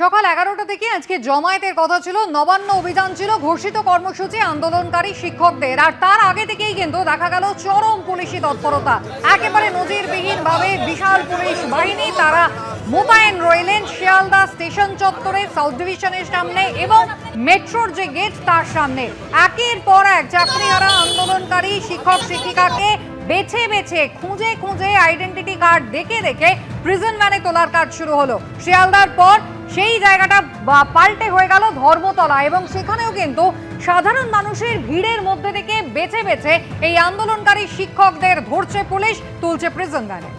সকাল এগারোটা থেকে আজকে জমায়েতের কথা ছিল, নবান্ন অভিযান ছিল, ঘোষিত কর্মসূচি আন্দোলনকারী শিক্ষকদের। আর তার আগে থেকেই কিন্তু দেখা গেল চরম পুলিশি তৎপরতা। একেবারে নজিরবিহীন ভাবে বিশাল পুলিশ বাহিনী, তারা মোতায়েন রইলেন শিয়ালদা স্টেশন চত্বরে, সাউথ ডিভিশনের সামনে এবং মেট্রোর যে গেট, তার সামনে। একের পর এক চাকরিহারা আন্দোলনকারী শিক্ষক শিক্ষিকাকে বেছে বেছে, খুঁজে খুঁজে আইডেন্টিটি কার্ড দেখে দেখে প্রিজন ভ্যানে তোলার কাজ শুরু হলো। শিয়ালদার পর সেই জায়গাটা বা- পাল্টে হয়ে গেল ধর্মতলা এবং সেখানেও কিন্তু সাধারণ মানুষের ভিড়ের মধ্যে থেকে বেছে বেছে এই আন্দোলনকারী শিক্ষকদের ধরছে পুলিশ তুলছে প্রিজন ভ্যানে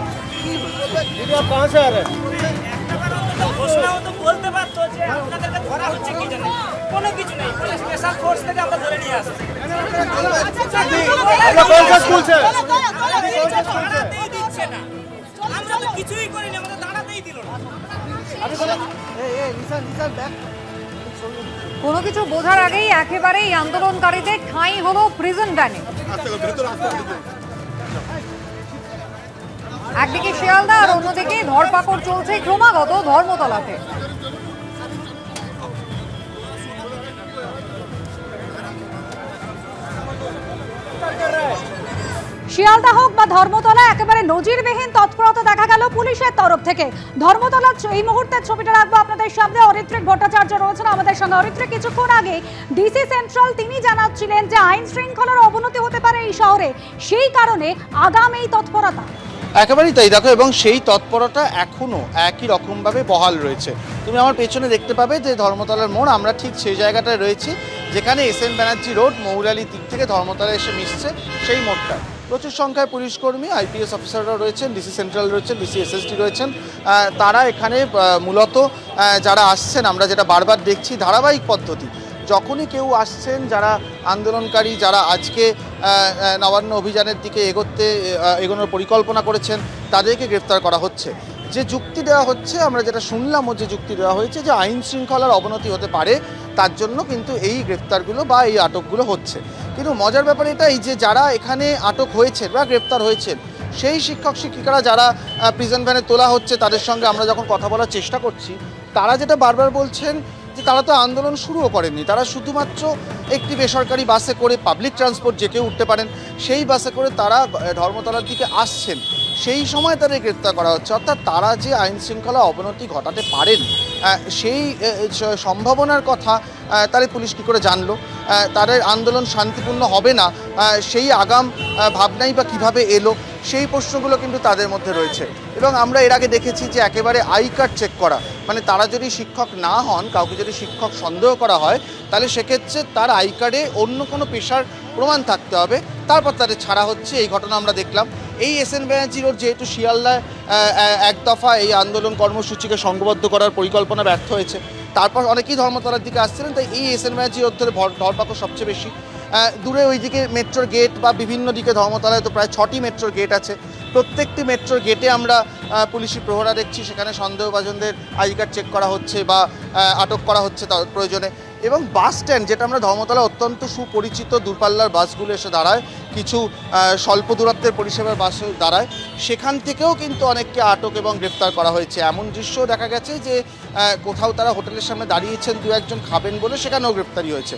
दीदी आप कहाँ से आ रहे हैं আপনারাও তো বলতে যে ধরা হচ্ছে কি জানেন কোনো কিছু নেই। স্পেশাল ফোর্স থেকে আমরা ধরে নিয়ে আসছি। কিছু বোঝার আগেই একেবারেই আন্দোলনকারীদের ঠাঁই হলো প্রিজন ব্যানে একদিকে শিয়ালদা আর অন্যদিকে ধরপাকড় চলছে ক্রমাগত ধর্মতলাতে। শিয়ালদা হোক বা ধর্মতলা, একেবারে নজিরবিহীন তৎপরতা দেখা গেল পুলিশের তরফ থেকে। ধর্মতলা এই মুহূর্তে ছবিটা রাখব আপনাদের সামনে। অরিত্রিক ভট্টাচার্য রয়েছেন আমাদের সঙ্গে। অরিত্রিক, কিছুক্ষণ আগে ডিসি সেন্ট্রাল তিনি জানাচ্ছিলেন যে আইন শৃঙ্খলার অবনতি হতে পারে এই শহরে। সেই কারণে আগাম এই তৎপরতা। একেবারেই তাই। দেখো, এবং সেই তৎপরতা এখনও একই রকমভাবে বহাল রয়েছে। তুমি আমার পেছনে দেখতে পাবে যে ধর্মতলার মোড়, আমরা ঠিক সেই জায়গাটায় রয়েছি, যেখানে S N Banerjee road Moulali দিক থেকে ধর্মতলা এসে মিশছে সেই মোড়টা প্রচুর সংখ্যায় পুলিশ কর্মী, আইপিএস অফিসাররা রয়েছেন, ডিসি সেন্ট্রাল রয়েছেন, ডিসি এসএসডি রয়েছেন। তারা এখানে মূলত যারা আসছেন, আমরা যেটা বারবার দেখছি, ধারাবাহিক পদ্ধতি। যখনই কেউ আসছেন, যারা আন্দোলনকারী, যারা আজকে নবান্ন অভিযানের দিকে এগোতে এগোনোর পরিকল্পনা করেছেন, তাদেরকে গ্রেফতার করা হচ্ছে। যে যুক্তি দেওয়া হচ্ছে, আমরা যেটা শুনলাম যে যুক্তি দেওয়া হয়েছে যে আইন শৃঙ্খলার অবনতি হতে পারে, তার জন্য কিন্তু এই গ্রেফতারগুলো বা এই আটকগুলো হচ্ছে। কিন্তু মজার ব্যাপার এটাই যে যারা এখানে আটক হয়েছেন বা গ্রেফতার হয়েছেন, সেই শিক্ষক, শিক্ষিকারা যারা প্রিজন ভ্যানে তোলা হচ্ছে, তাদের সঙ্গে আমরা যখন কথা বলার চেষ্টা করছি, তারা যেটা বারবার বলছেন যে তারা তো আন্দোলন শুরুও করেননি, তারা শুধুমাত্র একটি বেসরকারি বাসে করে পাবলিক ট্রান্সপোর্ট যে কেউ উঠতে পারেন, সেই বাসে করে তারা ধর্মতলার দিকে আসছেন। সেই সময় তাদের গ্রেপ্তার করা হচ্ছে। অর্থাৎ তারা যে আইন শৃঙ্খলা অবনতি ঘটাতে পারেন সেই সম্ভাবনার কথা তাহলে পুলিশ কী করে জানলো? তাদের আন্দোলন শান্তিপূর্ণ হবে না। সেই আগাম ভাবনাই বা কীভাবে এলো? সেই প্রশ্নগুলো কিন্তু তাদের মধ্যে রয়েছে। এবং আমরা এর আগে দেখেছি যে একেবারে আই কার্ড চেক করা মানে তারা যদি শিক্ষক না হন, কাউকে যদি শিক্ষক সন্দেহ করা হয়, তাহলে সেক্ষেত্রে তার আই কার্ডে অন্য কোনো পেশার প্রমাণ থাকতে হবে। তারপর তাদের ছাড়া হচ্ছে, এই ঘটনা আমরা দেখলাম। এই এস এন ব্যানার্জি রোড যেহেতু শিয়ালদায় এক দফা এই আন্দোলন কর্মসূচিকে সংঘবদ্ধ করার পরিকল্পনা ব্যর্থ হয়েছে। তারপর অনেকেই ধর্মতলার দিকে আসছিলেন, তাই এই এস এন ব্যানার্জি রোড ধরে, ধরপাকড় সবচেয়ে বেশি। আহ, ওই দিকে মেট্রোর গেট বা বিভিন্ন দিকে ধর্মতলায় তো প্রায় ছটি মেট্রোর গেট আছে। প্রত্যেকটি মেট্রোর গেটে আমরা পুলিশি প্রহরা দেখছি সেখানে সন্দেহভাজনদের আইডি কার্ড চেক করা হচ্ছে বা আটক করা হচ্ছে তার প্রয়োজনে। এবং বাস স্ট্যান্ড যেটা আমরা ধর্মতলা অত্যন্ত সুপরিচিত দূরপাল্লার বাসগুলো এসে দাঁড়ায় কিছু স্বল্প দূরত্বের পরিষেবার বাস দাঁড়ায়। সেখান থেকেও কিন্তু অনেককে আটক এবং গ্রেপ্তার করা হয়েছে। এমন দৃশ্য দেখা গেছে যে কোথাও তারা হোটেলের সামনে দাঁড়িয়েছেন, দু একজন খাবেন বলে সেখানেও গ্রেপ্তারি হয়েছে।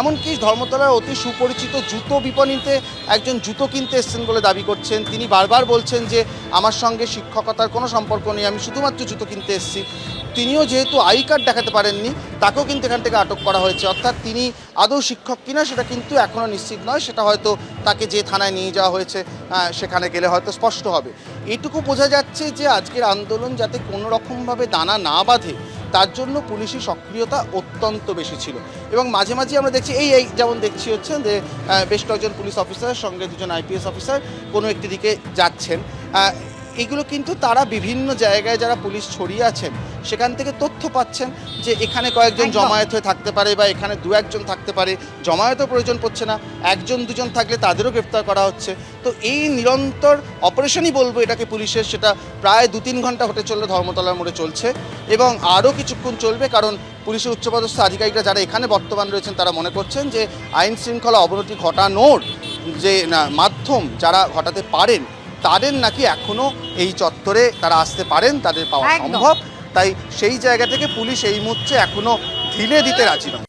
এমনকি ধর্মতলার অতি সুপরিচিত জুতো বিপণীতে একজন জুতো কিনতে এসছেন বলে দাবি করছেন। তিনি বারবার বলছেন যে, আমার সঙ্গে শিক্ষকতার কোনো সম্পর্ক নেই, আমি শুধুমাত্র জুতো কিনতে এসেছি। তিনিও যেহেতু আই কার্ড দেখাতে পারেননি, তাকেও কিন্তু এখান থেকে আটক করা হয়েছে। অর্থাৎ তিনি আদৌ শিক্ষক কিনা, সেটা কিন্তু এখনও নিশ্চিত নয়। সেটা হয়তো তাকে যে থানায় নিয়ে যাওয়া হয়েছে সেখানে গেলে হয়তো স্পষ্ট হবে। এটুকু বোঝা যাচ্ছে যে আজকের আন্দোলন যাতে কোনো রকমভাবে দানা না বাঁধে, তার জন্য পুলিশি সক্রিয়তা অত্যন্ত বেশি ছিল। এবং মাঝে মাঝে আমরা দেখছি, এই এই যেমন দেখছি হচ্ছে যে বেশ কয়েকজন পুলিশ অফিসার সঙ্গে দুজন আইপিএস অফিসার কোনো একটি দিকে যাচ্ছেন। এগুলো কিন্তু তারা বিভিন্ন জায়গায় যারা পুলিশ ছড়িয়ে আছেন সেখান থেকে তথ্য পাচ্ছেন যে এখানে কয়েকজন জমায়েত হয়ে থাকতে পারে বা এখানে দু একজন থাকতে পারে জমায়েতও প্রয়োজন পড়ছে না একজন দুজন থাকলে তাদেরও গ্রেপ্তার করা হচ্ছে। তো এই নিরন্তর অপারেশনই বলব এটাকে পুলিশের সেটা প্রায় দু তিন ঘণ্টা হতে চললে ধর্মতলার মোড়ে চলছে এবং আরও কিছুক্ষণ চলবে কারণ পুলিশের উচ্চপদস্থ আধিকারিকরা যারা এখানে বর্তমান রয়েছেন তারা মনে করছেন যে আইন শৃঙ্খলা অবনতি ঘটানোর যে না, মাধ্যম যারা ঘটাতে পারেন তাদের নাকি এখনও এই চত্বরে তারা আসতে পারেন তাদের পাওয়া সম্ভব। তাই সেই জায়গা থেকে পুলিশ এই মুহূর্তে এখনও ঢিলে দিতে রাজি নয়।